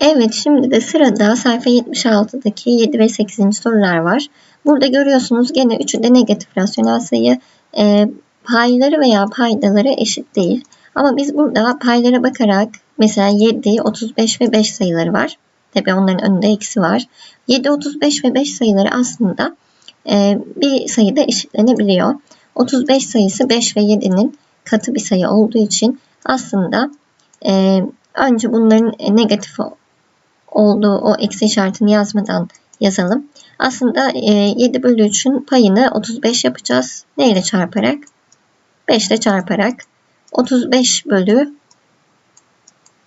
Evet şimdi de sırada sayfa 76'daki 7 ve 8. sorular var. Burada görüyorsunuz gene üçü de negatif rasyonel sayı. E, payları veya paydaları eşit değil. Ama biz burada paylara bakarak mesela 7, 35 ve 5 sayıları var. Tabi onların önünde eksi var. 7, 35 ve 5 sayıları aslında e, bir sayıda eşitlenebiliyor. 35 sayısı 5 ve 7'nin katı bir sayı olduğu için aslında e, önce bunların negatif olduğu o eksi işaretini yazmadan yazalım. Aslında e, 7 bölü 3'ün payını 35 yapacağız. Ne ile çarparak? 5 ile çarparak 35 bölü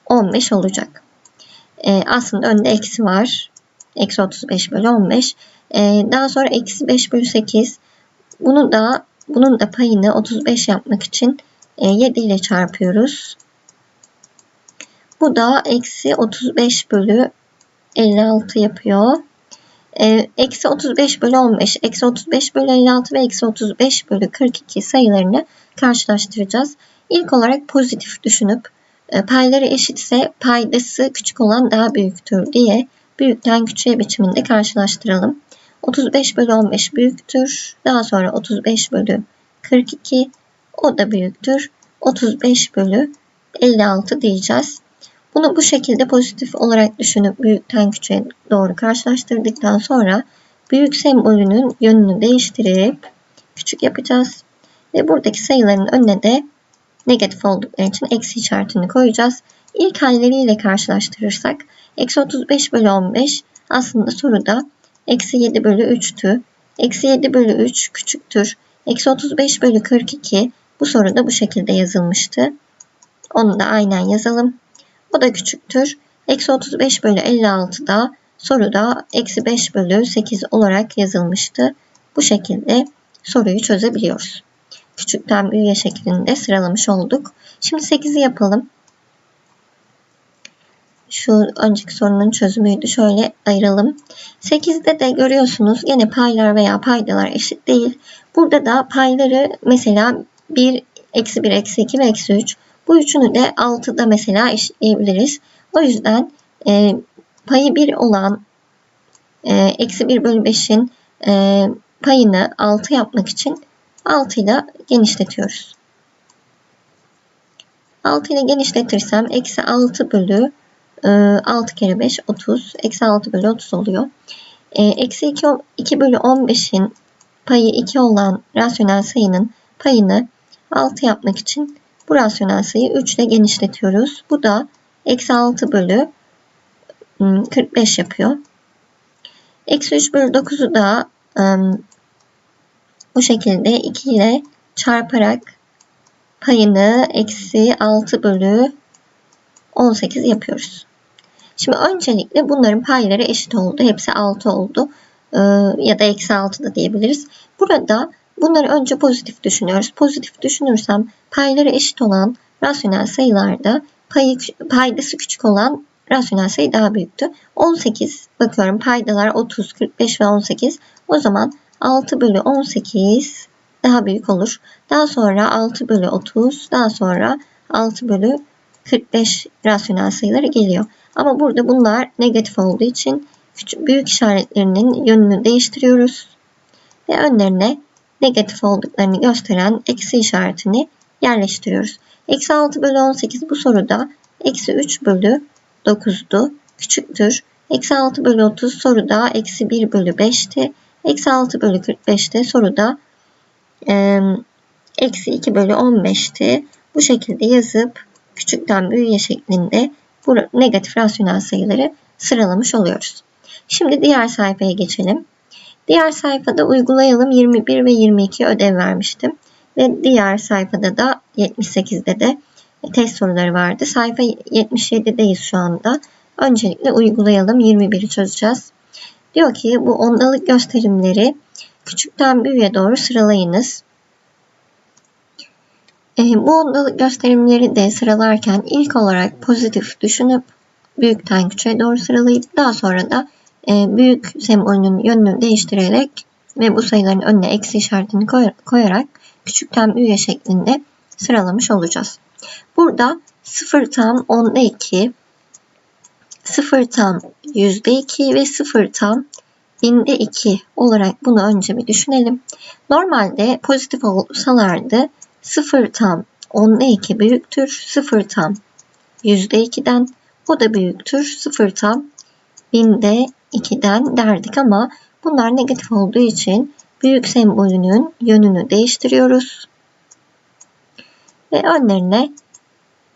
15 olacak. E, aslında önde eksi var. Eksi 35 bölü 15. E, daha sonra eksi 5 bölü 8. Bunu da bunun da payını 35 yapmak için e, 7 ile çarpıyoruz. Bu da eksi 35 bölü 56 yapıyor. E, eksi 35 bölü 15, eksi 35 bölü 56 ve eksi 35 bölü 42 sayılarını karşılaştıracağız. İlk olarak pozitif düşünüp e, payları eşitse paydası küçük olan daha büyüktür diye büyükten küçüğe biçiminde karşılaştıralım. 35 bölü 15 büyüktür. Daha sonra 35 bölü 42 o da büyüktür. 35 bölü 56 diyeceğiz. Bunu bu şekilde pozitif olarak düşünüp büyükten küçüğe doğru karşılaştırdıktan sonra büyük sembolünün yönünü değiştirip küçük yapacağız. Ve buradaki sayıların önüne de negatif oldukları için eksi işaretini koyacağız. İlk halleriyle karşılaştırırsak eksi 35 bölü 15 aslında soruda eksi 7 bölü 3'tü. Eksi 7 bölü 3 küçüktür. Eksi 35 bölü 42 bu soruda bu şekilde yazılmıştı. Onu da aynen yazalım. O da küçüktür. Eksi 35 bölü 56 da soruda eksi 5 bölü 8 olarak yazılmıştı. Bu şekilde soruyu çözebiliyoruz. Küçükten büyüğe şeklinde sıralamış olduk. Şimdi 8'i yapalım. Şu önceki sorunun çözümüydü. Şöyle ayıralım. 8'de de görüyorsunuz gene paylar veya paydalar eşit değil. Burada da payları mesela 1, eksi 1, eksi 2 ve eksi 3 bu üçünü de 6'da mesela eşitleyebiliriz. O yüzden e, payı 1 olan e, eksi 1 bölü 5'in e, payını 6 yapmak için 6 ile genişletiyoruz. 6 ile genişletirsem eksi 6 bölü 6 kere 5 30. Eksi 6 bölü 30 oluyor. Eksi 2, 2 bölü 15'in payı 2 olan rasyonel sayının payını 6 yapmak için bu rasyonel sayıyı 3 ile genişletiyoruz. Bu da eksi 6 bölü 45 yapıyor. Eksi 3 bölü 9'u da bu şekilde 2 ile çarparak payını eksi 6 bölü 18 yapıyoruz. Şimdi öncelikle bunların payları eşit oldu. Hepsi 6 oldu. ya da eksi 6 da diyebiliriz. Burada Bunları önce pozitif düşünüyoruz. Pozitif düşünürsem payları eşit olan rasyonel sayılarda payı, paydası küçük olan rasyonel sayı daha büyüktü. 18 bakıyorum paydalar 30, 45 ve 18. O zaman 6 bölü 18 daha büyük olur. Daha sonra 6 bölü 30, daha sonra 6 bölü 45 rasyonel sayıları geliyor. Ama burada bunlar negatif olduğu için küçük, büyük işaretlerinin yönünü değiştiriyoruz. Ve önlerine negatif olduklarını gösteren eksi işaretini yerleştiriyoruz. Eksi 6 bölü 18 bu soruda eksi 3 bölü 9'du. Küçüktür. Eksi 6 bölü 30 soruda eksi 1 bölü 5'ti. Eksi 6 bölü 45'te soruda eksi 2 bölü 15'ti. Bu şekilde yazıp küçükten büyüğe şeklinde bu negatif rasyonel sayıları sıralamış oluyoruz. Şimdi diğer sayfaya geçelim. Diğer sayfada uygulayalım 21 ve 22 ödev vermiştim. Ve diğer sayfada da 78'de de test soruları vardı. Sayfa 77'deyiz şu anda. Öncelikle uygulayalım 21'i çözeceğiz. Diyor ki bu ondalık gösterimleri küçükten büyüğe doğru sıralayınız. E, bu ondalık gösterimleri de sıralarken ilk olarak pozitif düşünüp büyükten küçüğe doğru sıralayıp daha sonra da e, büyük sembolünün yönünü değiştirerek ve bu sayıların önüne eksi işaretini koyarak küçükten büyüğe şeklinde sıralamış olacağız. Burada 0 tam 10'da 2, 0 tam %2 ve 0 tam binde 2 olarak bunu önce bir düşünelim. Normalde pozitif olsalardı 0 tam onda 2 büyüktür 0 tam %2'den o da büyüktür 0 tam binde 2'den derdik ama bunlar negatif olduğu için büyük sembolünün yönünü değiştiriyoruz. Ve önlerine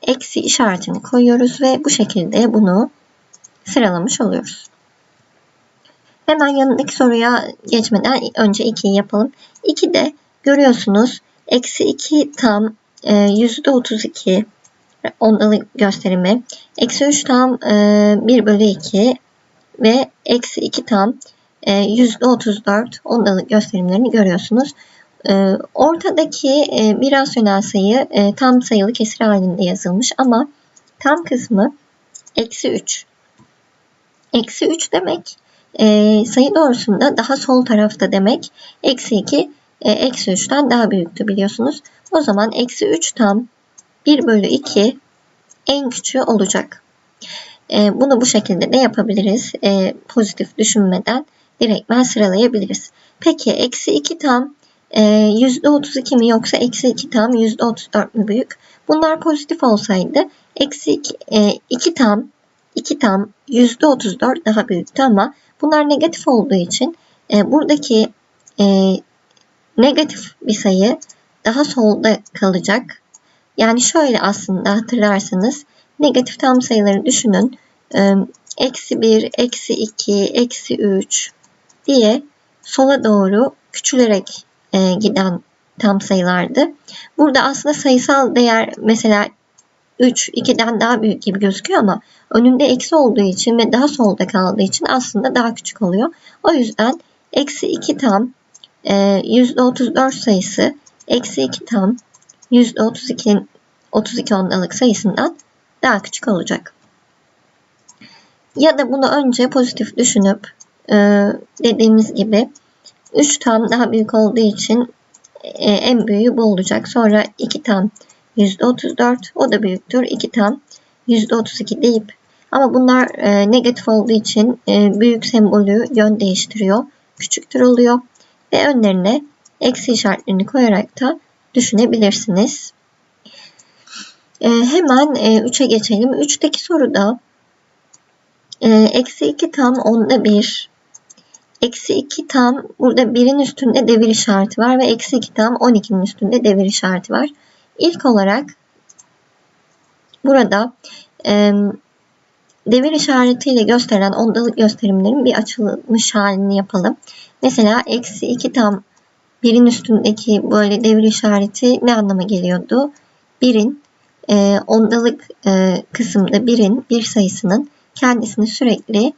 eksi işaretini koyuyoruz ve bu şekilde bunu sıralamış oluyoruz. Hemen yanındaki soruya geçmeden önce 2'yi yapalım. 2'de görüyorsunuz eksi 2 tam e, %32 ondalı gösterimi. Eksi 3 tam e, 1 bölü 2 ve eksi 2 tam e, %34 ondalık gösterimlerini görüyorsunuz. E, ortadaki e, bir rasyonel sayı e, tam sayılı kesir halinde yazılmış ama tam kısmı eksi 3. Eksi 3 demek e, sayı doğrusunda daha sol tarafta demek. Eksi 2 e, eksi 3'ten daha büyüktü biliyorsunuz. O zaman eksi 3 tam 1 bölü 2 en küçüğü olacak. E, bunu bu şekilde de yapabiliriz. E, pozitif düşünmeden direktmen sıralayabiliriz. Peki eksi 2 tam e, %32 mi yoksa eksi 2 tam %34 mü büyük? Bunlar pozitif olsaydı eksi 2, e, 2 tam 2 tam %34 daha büyüktü ama bunlar negatif olduğu için e, buradaki e, negatif bir sayı daha solda kalacak. Yani şöyle aslında hatırlarsanız negatif tam sayıları düşünün. Eksi 1, eksi 2, eksi 3 diye sola doğru küçülerek giden tam sayılardı. Burada aslında sayısal değer mesela 3 2'den daha büyük gibi gözüküyor ama önünde eksi olduğu için ve daha solda kaldığı için aslında daha küçük oluyor. O yüzden eksi 2 tam e, %34 sayısı eksi 2 tam %32'nin 32 ondalık sayısından daha küçük olacak. Ya da bunu önce pozitif düşünüp e, dediğimiz gibi 3 tam daha büyük olduğu için e, en büyüğü bu olacak. Sonra 2 tam %34 o da büyüktür. 2 tam %32 deyip ama bunlar e, negatif olduğu için büyük sembolü yön değiştiriyor. Küçüktür oluyor. Ve önlerine eksi işaretlerini koyarak da düşünebilirsiniz. E, hemen e, 3'e geçelim. 3'teki soruda e, eksi 2 tam onda 1 Eksi 2 tam burada 1'in üstünde devir işareti var ve eksi 2 tam 12'nin üstünde devir işareti var. İlk olarak burada e, devir işaretiyle gösterilen ondalık gösterimlerin bir açılmış halini yapalım. Mesela eksi 2 tam 1'in üstündeki böyle devir işareti ne anlama geliyordu? 1'in e, ondalık e, kısımda 1'in bir sayısının kendisini sürekli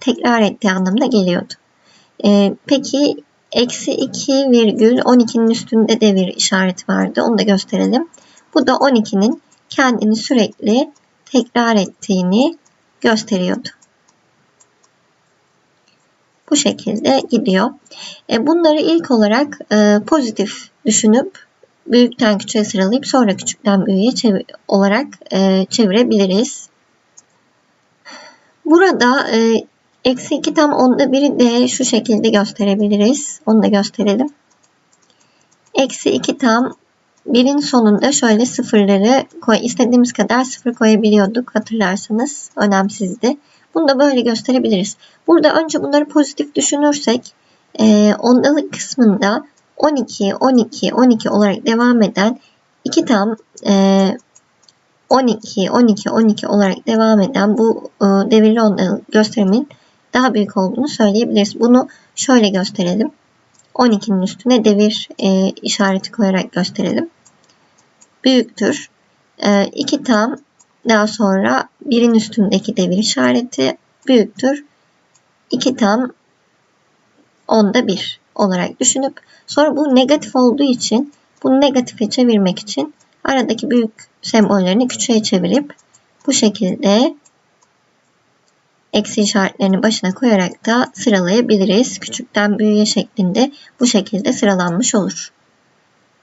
tekrar ettiği anlamına geliyordu. E, peki eksi 2 virgül 12'nin üstünde de bir işaret vardı. Onu da gösterelim. Bu da 12'nin kendini sürekli tekrar ettiğini gösteriyordu. Bu şekilde gidiyor. E, bunları ilk olarak e, pozitif düşünüp büyükten küçüğe sıralayıp sonra küçükten büyüğe çevir olarak e, çevirebiliriz. Burada e, Eksi 2 tam onda biri de şu şekilde gösterebiliriz. Onu da gösterelim. Eksi 2 tam birin sonunda şöyle sıfırları koy, istediğimiz kadar sıfır koyabiliyorduk hatırlarsanız. Önemsizdi. Bunu da böyle gösterebiliriz. Burada önce bunları pozitif düşünürsek e, ondalık kısmında 12, 12, 12 olarak devam eden 2 tam e, 12, 12, 12 olarak devam eden bu e, devirli ondalık gösterimin daha büyük olduğunu söyleyebiliriz. Bunu şöyle gösterelim. 12'nin üstüne devir e, işareti koyarak gösterelim. Büyüktür. E, 2 tam daha sonra 1'in üstündeki devir işareti büyüktür. 2 tam onda 1 olarak düşünüp sonra bu negatif olduğu için bunu negatife çevirmek için aradaki büyük sembollerini küçüğe çevirip bu şekilde eksi işaretlerini başına koyarak da sıralayabiliriz. Küçükten büyüğe şeklinde bu şekilde sıralanmış olur.